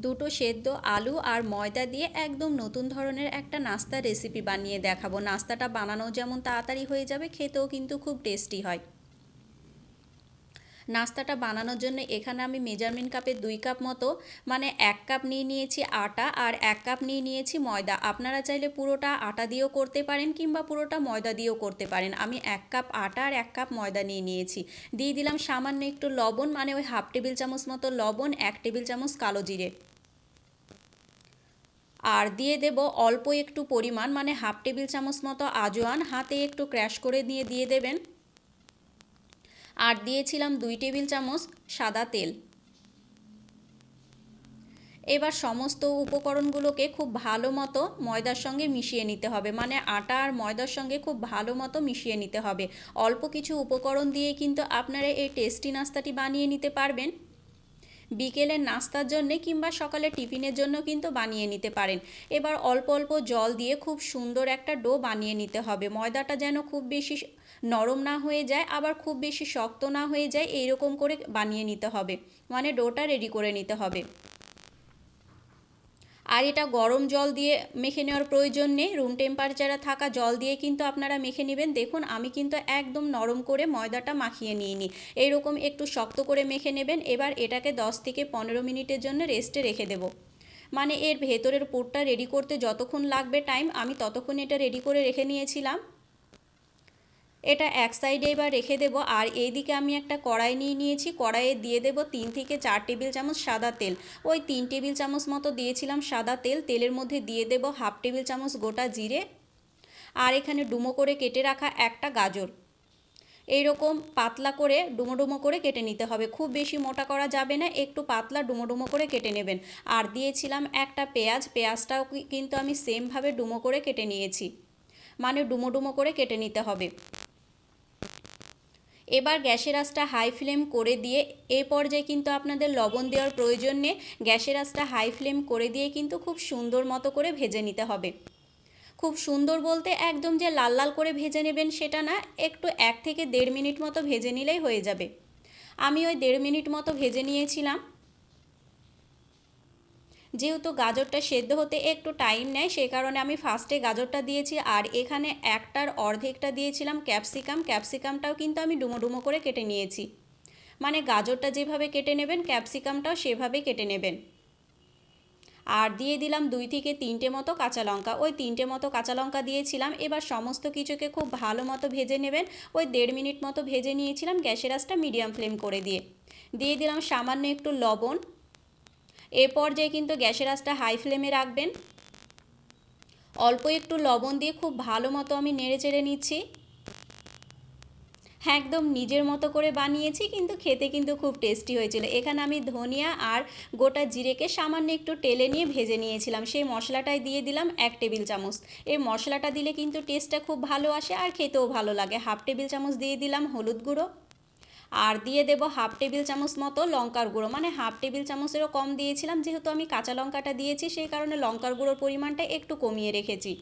দুটো সেদ্ধ আলু আর ময়দা দিয়ে একদম নতুন ধরনের একটা নাস্তা রেসিপি বানিয়ে দেখাবো। নাস্তাটা বানানো যেমন তাড়াতাড়ি হয়ে যাবে, খেতেও কিন্তু খুব টেস্টি হয়। নাস্তাটা বানানোর জন্য এখানে আমি মেজারমেন্ট কাপের দুই কাপ মতো মানে এক কাপ নিয়ে নিয়েছি আটা আর এক কাপ নিয়ে নিয়েছি ময়দা। আপনারা চাইলে পুরোটা আটা দিয়েও করতে পারেন কিংবা পুরোটা ময়দা দিয়েও করতে পারেন। আমি এক কাপ আটা আর এক কাপ ময়দা নিয়ে নিয়েছি। দিয়ে দিলাম সামান্য একটু লবণ মানে ওই হাফ টেবিল চামচ মতো লবণ, এক টেবিল চামচ কালো জিরে। আর দিয়ে দেব অল্প একটু পরিমাণ মানে হাফ টেবিল চামচ মতো আজওয়ান হাতে একটু ক্র্যাশ করে দিয়ে দিয়ে দেবেন। আর দিয়েছিলাম দুই টেবিল চামচ সাদা তেল। এবার সমস্ত উপকরণগুলোকে খুব ভালো মতো ময়দার সঙ্গে মিশিয়ে নিতে হবে। মানে আটা আর ময়দার সঙ্গে খুব ভালো মতো মিশিয়ে নিতে হবে। অল্প কিছু উপকরণ দিয়ে কিন্তু আপনারা এই টেস্টি নাস্তাটি বানিয়ে নিতে পারবেন। বিকেলের নাস্তার জন্য কিংবা সকালে টিফিনের জন্য কিন্তু বানিয়ে নিতে পারেন। এবার অল্প অল্প জল দিয়ে খুব সুন্দর একটা ডো বানিয়ে নিতে হবে। ময়দাটা যেন খুব বেশি নরম না হয়ে যায়, আবার খুব বেশি শক্ত না হয়ে যায়, এইরকম করে বানিয়ে নিতে হবে। মানে ডোটা রেডি করে নিতে হবে। আর এটা গরম জল দিয়ে মেখে নেওয়ার প্রয়োজন নেই। রুম টেম্পারেচারে থাকা জল দিয়ে কিন্তু আপনারা মেখে নেবেন। দেখুন, আমি কিন্তু একদম নরম করে ময়দাটা মাখিয়ে নিয়ে নিই এইরকম একটু শক্ত করে মেখে নেবেন। এবার এটাকে 10 থেকে পনেরো মিনিটের জন্য রেস্টে রেখে দেব। মানে এর ভেতরের পুরটা রেডি করতে যতক্ষণ লাগবে টাইম আমি ততক্ষণ এটা রেডি করে রেখে নিয়েছিলাম। এটা এক সাইডে এবার রেখে দেব। আর এইদিকে আমি একটা কড়াই নিয়ে নিয়েছি। কড়াইয়ে দিয়ে দেব তিন থেকে চার টেবিল চামচ সাদা তেল। ওই তিন টেবিল চামচ মতো দিয়েছিলাম সাদা তেল। তেলের মধ্যে দিয়ে দেব হাফ টেবিল চামচ গোটা জিরে। আর এখানে ডুমো করে কেটে রাখা একটা গাজর। এইরকম পাতলা করে ডুমো ডুমো করে কেটে নিতে হবে। খুব বেশি মোটা করা যাবে না, একটু পাতলা ডুমো ডুমো করে কেটে নেবেন। আর দিয়েছিলাম একটা পেঁয়াজ। পেঁয়াজটাও কিন্তু আমি সেমভাবে ডুমো করে কেটে নিয়েছি। মানে ডুমো ডুমো করে কেটে নিতে হবে। এবার গ্যাসের আঁচটা হাই ফ্লেম করে দিয়ে এ পর্যায়ে কিন্তু আপনাদের লবণ দেওয়ার প্রয়োজন নেই। গ্যাসের আঁচটা হাই ফ্লেম করে দিয়ে কিন্তু খুব সুন্দর মতো করে ভেজে নিতে হবে। খুব সুন্দর বলতে একদম যে লাল লাল করে ভেজে নেবেন সেটা না, একটু এক থেকে দেড় মিনিট মতো ভেজে নিলেই হয়ে যাবে। আমি ওই দেড় মিনিট মতো ভেজে নিয়েছিলাম। যেহেতু গাজরটা সেদ্ধ হতে একটু টাইম নেয়, সে কারণে আমি ফার্স্টে গাজরটা দিয়েছি আর এখানে একটার অর্ধেকটা দিয়েছিলাম ক্যাপসিকাম ক্যাপসিকামটাও কিন্তু আমি ডুমো ডুমো করে কেটে নিয়েছি। মানে গাজরটা যেভাবে কেটে নেবেন ক্যাপসিকামটাও সেভাবে কেটে নেবেন। আর দিয়ে দিলাম দুই থেকে তিনটে মতো কাঁচা লঙ্কা। ওই তিনটে মতো কাঁচা লঙ্কা দিয়েছিলাম। এবার সমস্ত কিছুকে খুব ভালো মতো ভেজে নেবেন। ওই দেড় মিনিট মতো ভেজে নিয়েছিলাম গ্যাসের আঁচটা মিডিয়াম ফ্লেম করে দিয়ে। দিয়ে দিলাম সামান্য একটু লবণ। এ পর্যায়ে কিন্তু গ্যাসের আঁচটা হাই ফ্লেমে রাখবেন। অল্প একটু লবণ দিয়ে খুব ভালো মতো আমি নেড়ে চেড়ে নিচ্ছি। হ্যাঁ একদম নিজের মতো করে বানিয়েছি, কিন্তু খেতে কিন্তু খুব টেস্টি হয়েছিল। এখানে আমি ধনিয়া আর গোটা জিরেকে সামান্য একটু টেলে নিয়ে ভেজে নিয়েছিলাম। সেই মশলাটাই দিয়ে দিলাম এক টেবিল চামচ। এই মশলাটা দিলে কিন্তু টেস্টটা খুব ভালো আসে আর খেতেও ভালো লাগে। হাফ টেবিল চামচ দিয়ে দিলাম হলুদ গুঁড়ো। আর দিয়ে দেব হাফ টেবিল চামচ মতো লঙ্কার গুঁড়ো। মানে হাফ টেবিল চামচেরও কম দিয়েছিলাম, যেহেতু আমি কাঁচা লঙ্কাটা দিয়েছি, সেই কারণে লঙ্কার গুঁড়োর পরিমাণটা একটু কমিয়ে রেখেছি।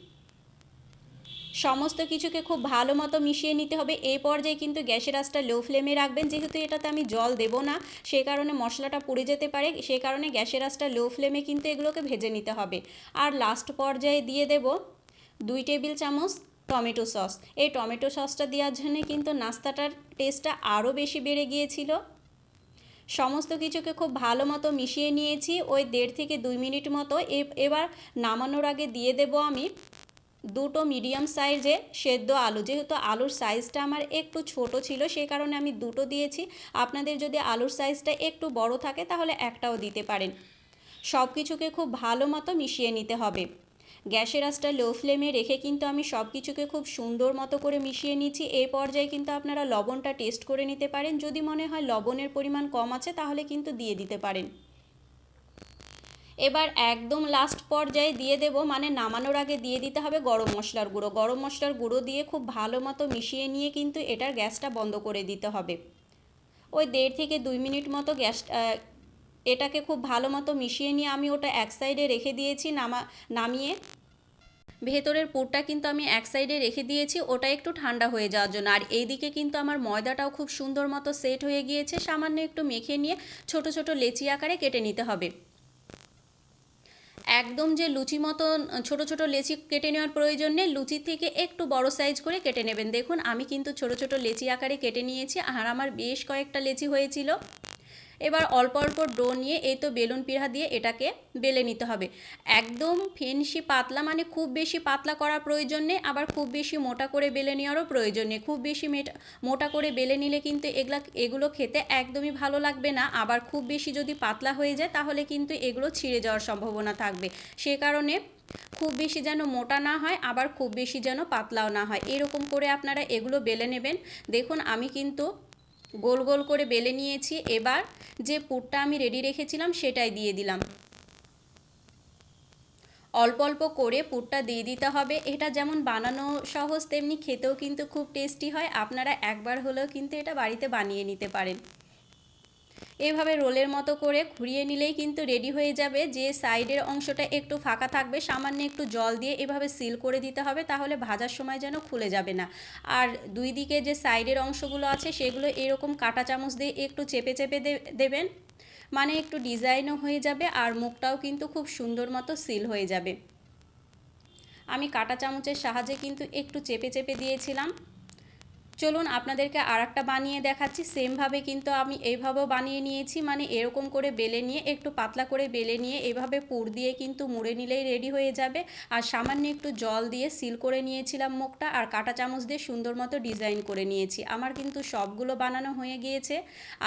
সমস্ত কিছুকে খুব ভালো মতো মিশিয়ে নিতে হবে। এই পর্যায়ে কিন্তু গ্যাসের আঁচটা লো ফ্লেমে রাখবেন, যেহেতু এটাতে আমি জল দেব না, সে কারণে মশলাটা পুড়ে যেতে পারে, সে কারণে গ্যাসের আঁচটা লো ফ্লেমে কিন্তু এগুলোকে ভেজে নিতে হবে। আর লাস্ট পর্যায়ে দিয়ে দেব দুই টেবিল চামচ টমেটো সস। এই টমেটো সসটা দেওয়ার জন্যে কিন্তু নাস্তাটার টেস্টটা আরও বেশি বেড়ে গিয়েছিল। সমস্ত কিছুকে খুব ভালো মতো মিশিয়ে নিয়েছি। ওই দেড় থেকে দুই মিনিট মতো। এবার নামানোর আগে দিয়ে দেব আমি দুটো মিডিয়াম সাইজে সেদ্ধ আলু। যেহেতু আলুর সাইজটা আমার একটু ছোট ছিল সেই কারণে আমি দুটো দিয়েছি। আপনাদের যদি আলুর সাইজটা একটু বড় থাকে, তাহলে একটাও দিতে পারেন। সব কিছুকে খুব ভালো মতো মিশিয়ে নিতে হবে। গ্যাসের আঁচটা লো ফ্লেমে রেখে কিন্তু আমি সব কিছুকে খুব সুন্দর মতো করে মিশিয়ে নিচ্ছি। এই পর্যায়ে কিন্তু আপনারা লবণটা টেস্ট করে নিতে পারেন। যদি মনে হয় লবণের পরিমাণ কম আছে, তাহলে কিন্তু দিয়ে দিতে পারেন। এবার একদম লাস্ট পর্যায়ে দিয়ে দেব। মানে নামানোর আগে দিয়ে দিতে হবে গরম মশলার গুঁড়ো। গরম মশলার গুঁড়ো দিয়ে খুব ভালো মতো মিশিয়ে নিয়ে কিন্তু এটার গ্যাসটা বন্ধ করে দিতে হবে। ওই দেড় থেকে দুই মিনিট মতো গ্যাস এটাকে খুব ভালো মতো মিশিয়ে নিয়ে আমি ওটা এক সাইডে রেখে দিয়েছি, নামা, নামিয়ে। ভেতরের পুরটা কিন্তু আমি এক সাইডে রেখে দিয়েছি, ওটা একটু ঠান্ডা হয়ে যাওয়ার জন্য। আর এইদিকে কিন্তু আমার ময়দাটাও খুব সুন্দর মতো সেট হয়ে গিয়েছে, সামান্য একটু মেখে নিয়ে ছোট ছোট লেচি আকারে কেটে নিতে হবে। একদম যে লুচি মতন ছোট ছোট লেচি কেটে নেওয়ার প্রয়োজন নেই লুচির থেকে একটু বড় সাইজ করে কেটে নেবেন। দেখুন, আমি কিন্তু ছোট ছোট লেচি আকারে কেটে নিয়েছি, আর আমার বেশ কয়েকটা লেচি হয়েছিল। এবার অল্প অল্প ডো নিয়ে এই তো বেলুন পিঠা দিয়ে এটাকে বেলে নিতে হবে। একদম ফেনসি পাতলা মানে খুব বেশি পাতলা করার প্রয়োজন নেই, আবার খুব বেশি মোটা করে বেলে নেওয়ারও প্রয়োজন নেই। খুব বেশি মেটা, মোটা করে বেলে নিলে কিন্তু এগুলা, এগুলো খেতে একদমই ভালো লাগবে না। আবার খুব বেশি যদি পাতলা হয়ে যায় তাহলে কিন্তু এগুলো ছিঁড়ে যাওয়ার সম্ভাবনা থাকবে। সে কারণে খুব বেশি যেন মোটা না হয়, আবার খুব বেশি যেন পাতলাও না হয়। এরকম করে আপনারা এগুলো বেলে নেবেন। দেখুন আমি কিন্তু গোল গোল করে বেলে নিয়েছি। এবার যে পুরটা আমি রেডি রেখেছিলাম সেটাই দিয়ে দিলাম। অল্প অল্প করে পুরটা দিয়ে দিতে হবে। এটা যেমন বানানো সহজ, তেমনি খেতেও কিন্তু খুব টেস্টি হয়। আপনারা একবার হলেও কিন্তু এটা বাড়িতে বানিয়ে নিতে পারেন। এভাবে রোলের মতো করে ঘুরিয়ে নিলেই কিন্তু রেডি হয়ে যাবে। যে সাইডের অংশটা একটু ফাঁকা থাকবে, সামান্য একটু জল দিয়ে এভাবে সিল করে দিতে হবে, তাহলে ভাজার সময় যেন খুলে যাবে না। আর দুই দিকে যে সাইডের অংশগুলো আছে, সেগুলো এরকম কাটা চামচ দিয়ে একটু চেপে চেপে দেবেন। মানে একটু ডিজাইনও হয়ে যাবে আর মুখটাও কিন্তু খুব সুন্দর মতো সিল হয়ে যাবে। আমি কাটা চামচের সাহায্যে কিন্তু একটু চেপে চেপে দিয়েছিলাম। চলুন আপনাদেরকে আর একটা বানিয়ে দেখাচ্ছি। সেমভাবে কিন্তু আমি এইভাবেও বানিয়ে নিয়েছি। মানে এরকম করে বেলে নিয়ে, একটু পাতলা করে বেলে নিয়ে, এভাবে পুর দিয়ে কিন্তু মুড়ে নিলেই রেডি হয়ে যাবে। আর সামান্য একটু জল দিয়ে সিল করে নিয়েছিলাম মুখটা আর কাটা চামচ দিয়ে সুন্দর মতো ডিজাইন করে নিয়েছি। আমার কিন্তু সবগুলো বানানো হয়ে গিয়েছে।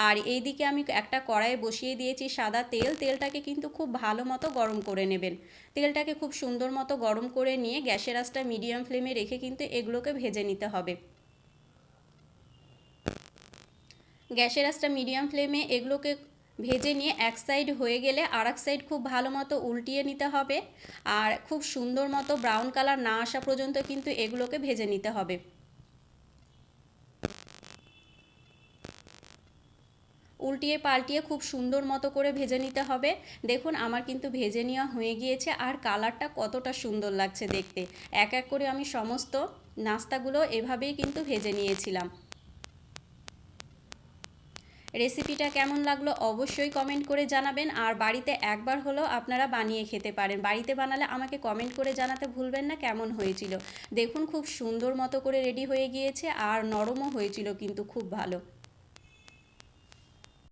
আর এই দিকে আমি একটা কড়াইয়ে বসিয়ে দিয়েছি সাদা তেল। তেলটাকে কিন্তু খুব ভালো মতো গরম করে নেবেন। তেলটাকে খুব সুন্দর মতো গরম করে নিয়ে গ্যাসের আঁচটা মিডিয়াম ফ্লেমে রেখে কিন্তু এগুলোকে ভেজে নিতে হবে। গ্যাসের আঁচটা মিডিয়াম ফ্লেমে এগুলোকে ভেজে নিয়ে এক সাইড হয়ে গেলে আর এক সাইড খুব ভালো মতো উল্টিয়ে নিতে হবে। আর খুব সুন্দর মতো ব্রাউন কালার না আসা পর্যন্ত কিন্তু এগুলোকে ভেজে নিতে হবে। উল্টিয়ে পাল্টিয়ে খুব সুন্দর মতো করে ভেজে নিতে হবে। দেখুন, আমার কিন্তু ভেজে নেওয়া হয়ে গিয়েছে আর কালারটা কতটা সুন্দর লাগছে দেখতে। এক এক করে আমি সমস্ত নাস্তাগুলো এভাবেই কিন্তু ভেজে নিয়েছিলাম। রেসিপিটা কেমন লাগল অবশ্যই কমেন্ট করে জানাবেন। আর বাড়িতে একবার হলেও আপনারা বানিয়ে খেতে পারেন। বাড়িতে বানালে আমাকে কমেন্ট করে জানাতে ভুলবেন না কেমন হয়েছিল। দেখুন, খুব সুন্দর মতো করে রেডি হয়ে গিয়েছে আর নরমও হয়েছিল কিন্তু খুব ভালো।